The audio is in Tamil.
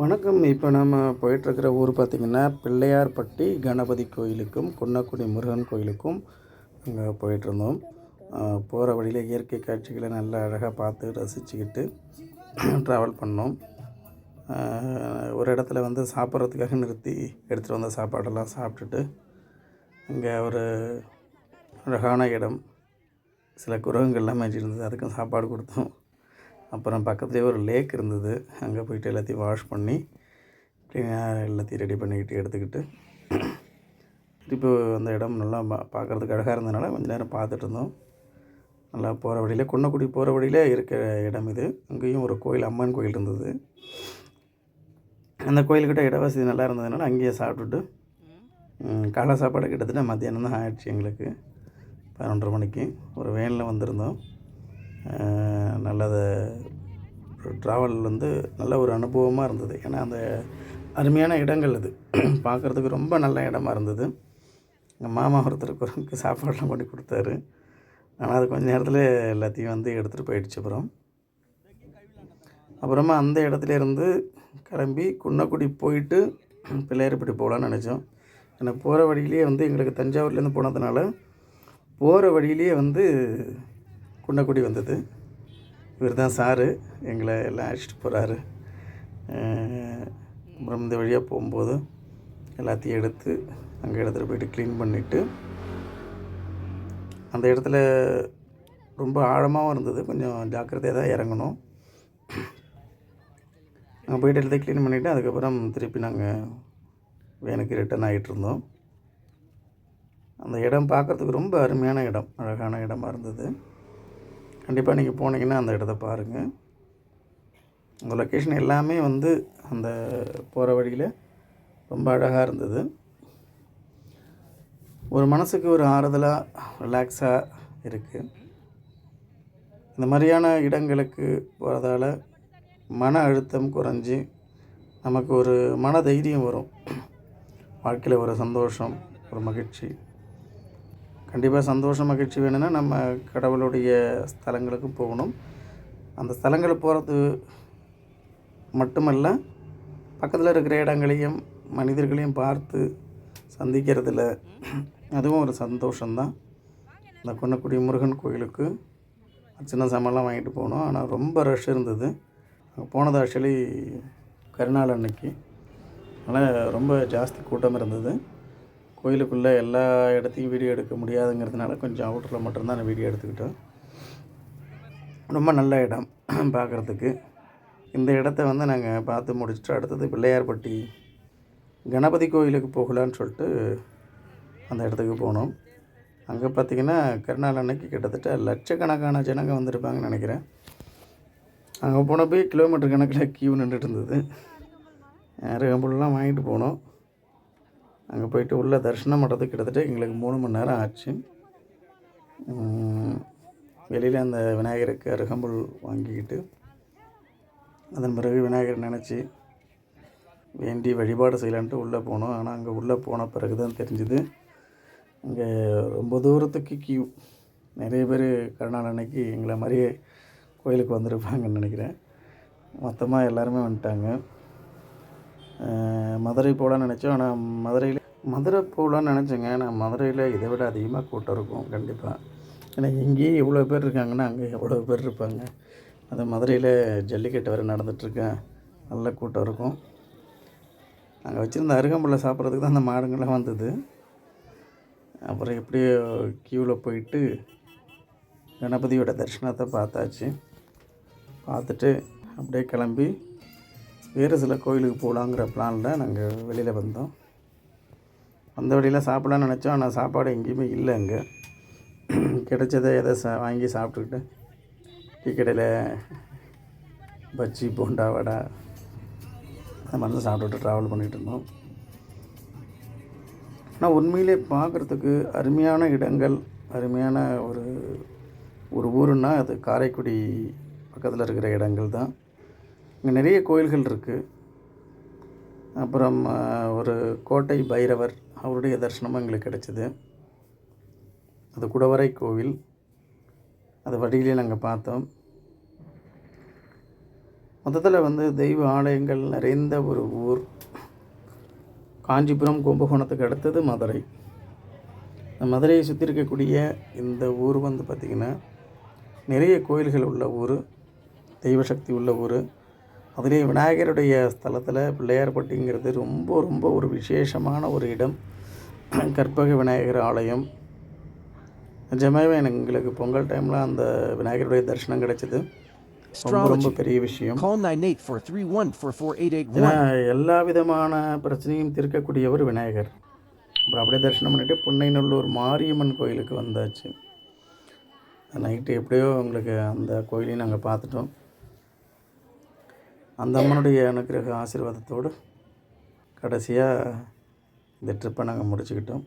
வணக்கம். இப்போ நம்ம போயிட்டுருக்கிற ஊர் பார்த்திங்கன்னா பிள்ளையார்பட்டி கணபதி கோயிலுக்கும் குன்னக்குடி முருகன் கோயிலுக்கும் அங்கே போயிட்டுருந்தோம். போகிற வழியில் இயற்கை காட்சிகளை நல்லா அழகாக பார்த்து ரசிச்சுக்கிட்டு ட்ராவல் பண்ணோம். ஒரு இடத்துல வந்து சாப்பிட்றதுக்காக நிறுத்தி எடுத்துகிட்டு வந்த சாப்பாடெல்லாம் சாப்பிட்டுட்டு அங்கே ஒரு அழகான இடம். சில குரங்குகள்லாம் மேய்ச்சிருந்தது அதுக்கும் சாப்பாடு கொடுத்தோம். அப்புறம் பக்கத்துலேயே ஒரு லேக் இருந்தது. அங்கே போயிட்டு எல்லாத்தையும் வாஷ் பண்ணி க்ளீனாக எல்லாத்தையும் ரெடி பண்ணிக்கிட்டு எடுத்துக்கிட்டு திருப்பி அந்த இடம் நல்லா பா பார்க்குறதுக்கு அழகாக இருந்ததுனால கொஞ்சம் நேரம் பார்த்துட்டு இருந்தோம். நல்லா போகிற வழியில் குன்னக்குடி போகிற வழியில் இருக்கிற இடம் இது. அங்கேயும் ஒரு கோயில் அம்மன் கோயில் இருந்தது. அந்த கோயில்கிட்ட இட வசதி நல்லா இருந்ததுனால அங்கேயே சாப்பிட்டுட்டு காலை சாப்பாடு கிட்டத்தட்ட மத்தியானம் தான் ஆயிடுச்சு எங்களுக்கு. பதினொன்றரை மணிக்கு ஒரு வேனில் வந்திருந்தோம். நல்லது. ட்ராவல் வந்து நல்ல ஒரு அனுபவமாக இருந்தது. ஏன்னா அந்த அருமையான இடங்கள் அது. பார்க்குறதுக்கு ரொம்ப நல்ல இடமா இருந்தது. எங்கள் மாமா ஒருத்தருக்கு ஒரு சாப்பாடெலாம் கொண்டு கொடுத்தாரு. ஆனால் அது கொஞ்ச நேரத்தில் எல்லாத்தையும் வந்து எடுத்துகிட்டு போயிடுச்சு அப்புறம். அப்புறமா அந்த இடத்துல இருந்து கிளம்பி குன்னக்குடி போயிட்டு பிள்ளையார்பட்டி போகலான்னு நினச்சோம். ஏன்னா போகிற வழியிலேயே வந்து எங்களுக்கு தஞ்சாவூர்லேருந்து போனதுனால போகிற வழியிலேயே வந்து குன்னக்குடி வந்தது. இவர் தான் சாரு. எங்களை எல்லாம் அழைச்சிட்டு போகிறாரு அப்புறம் இந்த வழியாக போகும்போது எல்லாத்தையும் எடுத்து அங்கே இடத்துல போயிட்டு க்ளீன் பண்ணிவிட்டு அந்த இடத்துல ரொம்ப ஆழமாகவும் இருந்தது. கொஞ்சம் ஜாக்கிரதையாக தான் இறங்கணும். அங்கே போயிட்டு எல்லாத்தையும் க்ளீன் பண்ணிவிட்டு அதுக்கப்புறம் திருப்பி நாங்கள் வேனுக்கு ரிட்டர்ன் ஆகிட்டு இருந்தோம். அந்த இடம் பார்க்குறதுக்கு ரொம்ப அருமையான இடம். அழகான இடமா இருந்தது. கண்டிப்பாக நீங்கள் போனீங்கன்னா அந்த இடத்த பாருங்கள் அந்த லொக்கேஷன் எல்லாமே வந்து அந்த போகிற வழியில் ரொம்ப அழகாக இருந்தது. ஒரு மனசுக்கு ஒரு ஆறுதலாக ரிலாக்ஸாக இருக்குது இந்த மாதிரியான இடங்களுக்கு போகிறதால மன அழுத்தம் குறைஞ்சி நமக்கு ஒரு மன தைரியம் வரும். வாழ்க்கையில் ஒரு சந்தோஷம் ஒரு மகிழ்ச்சி. கண்டிப்பாக சந்தோஷம் மகிழ்ச்சி வேணும்னா நம்ம கடவுளுடைய ஸ்தலங்களுக்கு போகணும். அந்த ஸ்தலங்களுக்கு போகிறது மட்டுமல்ல பக்கத்தில் இருக்கிற இடங்களையும் மனிதர்களையும் பார்த்து சந்திக்கிறதுல அதுவும் ஒரு சந்தோஷம்தான். இந்த குன்னக்குடி முருகன் கோயிலுக்கு சின்ன சாமான்லாம் வாங்கிட்டு போனோம். ஆனால் ரொம்ப ரஷ் இருந்தது. அங்கே போனது ஆக்சுவலி கருநாள் அன்னைக்கு. அதனால் ரொம்ப ஜாஸ்தி கூட்டம் இருந்தது. கோயிலுக்குள்ளே எல்லா இடத்தையும் வீடியோ எடுக்க முடியாதுங்கிறதுனால கொஞ்சம் அவுட்டரில் மட்டும்தான் நான் வீடியோ எடுத்துக்கிட்டோம் ரொம்ப நல்ல இடம் பார்க்குறதுக்கு. இந்த இடத்த வந்து நாங்கள் பார்த்து முடிச்சுட்டு அடுத்தது பிள்ளையார்பட்டி கணபதி கோயிலுக்கு போகலான்னு சொல்லிட்டு அந்த இடத்துக்கு போனோம். அங்கே பார்த்தீங்கன்னா கருநாள் அன்னைக்கு கிட்டத்தட்ட லட்சக்கணக்கான ஜனங்க வந்திருப்பாங்கன்னு நினைக்கிறேன். அங்கே போனப்போ கிலோமீட்டர் கணக்கில் கியூ நின்றுட்டு இருந்தது. அருகம்புல்லாம் வாங்கிட்டு போனோம். அங்கே போயிட்டு உள்ளே தரிசனம் பண்ணுறதுக்கு கிட்டத்தட்ட எங்களுக்கு மூணு மணி நேரம் ஆச்சு. வெளியில் அந்த விநாயகருக்கு அருகம்புல் வாங்கிக்கிட்டு அதன் பிறகு விநாயகர் நினச்சி வேண்டி வழிபாடு செய்யலான்ட்டு உள்ளே போனோம். ஆனால் அங்கே உள்ளே போன பிறகு தான் தெரிஞ்சுது. அங்கே ரொம்ப தூரத்துக்கு கியூ நிறைய பேர் கருணாநன்னைக்கு எங்களை மாதிரியே கோயிலுக்கு வந்திருப்பாங்கன்னு நினைக்கிறேன். மொத்தமாக எல்லாருமே வந்துட்டாங்க. மதுரை போகலான்னு நினச்சோம். ஆனால் மதுரையில் மதுரை போகலான்னு நினச்சேங்க. ஆனால் மதுரையில் இதை விட அதிகமாக கூட்டம் இருக்கும். கண்டிப்பாக ஏன்னா இங்கேயே இவ்வளோ பேர் இருக்காங்கன்னா அங்கே எவ்வளோ பேர் இருப்பாங்க? அது மதுரையில் ஜல்லிக்கட்டு வேறு நடந்துகிட்ருக்கேன் நல்ல கூட்டம் இருக்கும். அங்கே வச்சுருந்த அருகம்புல்லை சாப்பிட்றதுக்கு தான் அந்த மாடுங்கள்லாம் வந்தது. அப்புறம் எப்படியோ க்யூவில் போயிட்டு கணபதியோட தரிசனத்தை பார்த்தாச்சு. பார்த்துட்டு அப்படியே கிளம்பி வேறு சில கோயிலுக்கு போகலாங்கிற பிளானில் நாங்கள் வெளியில் வந்தோம். வந்த வழியில் சாப்பிடலாம்னு நினச்சோம். ஆனால் சாப்பாடு எங்கேயுமே இல்லை அங்கே. கிடைச்சதை எதை சா வாங்கி சாப்பிட்டுக்கிட்டு டீ கடையில் பஜ்ஜி போண்டா வடை அந்த மாதிரி தான் சாப்பிட்டுட்டு ட்ராவல் பண்ணிகிட்டு இருந்தோம். ஆனால் உண்மையிலே பார்க்குறதுக்கு அருமையான இடங்கள் அருமையான ஒரு ஒரு ஊருன்னா அது காரைக்குடி பக்கத்தில் இருக்கிற இடங்கள் தான். இங்கே நிறைய கோயில்கள் இருக்குது அப்புறம் ஒரு கோட்டை பைரவர் அவருடைய தரிசனமும் எங்களுக்கு கிடச்சிது. அது குடவரை கோவில். அது வழியிலே நாங்கள் பார்த்தோம். மொத்தத்தில் வந்து தெய்வ ஆலயங்கள் நிறைந்த ஒரு ஊர். காஞ்சிபுரம் கும்பகோணத்துக்கு அடுத்தது மதுரை. இந்த மதுரையை சுற்றி இருக்கக்கூடிய இந்த ஊர் வந்து பார்த்திங்கன்னா நிறைய கோயில்கள் உள்ள ஊர். தெய்வ சக்தி உள்ள ஊர். அதிலே விநாயகருடைய ஸ்தலத்தில் பிள்ளையார்பட்டிங்கிறது ரொம்ப ரொம்ப ஒரு விசேஷமான ஒரு இடம். கற்பக விநாயகர் ஆலயம். நிஜமாகவே எனக்கு எங்களுக்கு பொங்கல் டைமில் அந்த விநாயகருடைய தரிசனம் கிடைச்சது. ரொம்ப ரொம்ப. பெரிய விஷயம். Call 9843144881. ஏன்னா எல்லா விதமான பிரச்சனையும் தீர்க்கக்கூடியவர் விநாயகர். அப்புறம் அப்படியே தரிசனம் பண்ணிட்டு புன்னைநல்லூர் மாரியம்மன் கோயிலுக்கு வந்தாச்சு. நைட்டு எப்படியோ உங்களுக்கு அந்த கோயிலையும் நாங்கள் பார்த்துட்டோம். அந்த அம்மனுடைய அனுக்கிரக ஆசீர்வாதத்தோடு கடைசியாக இந்த ட்ரிப்பை நாங்கள் முடிச்சுக்கிட்டோம்.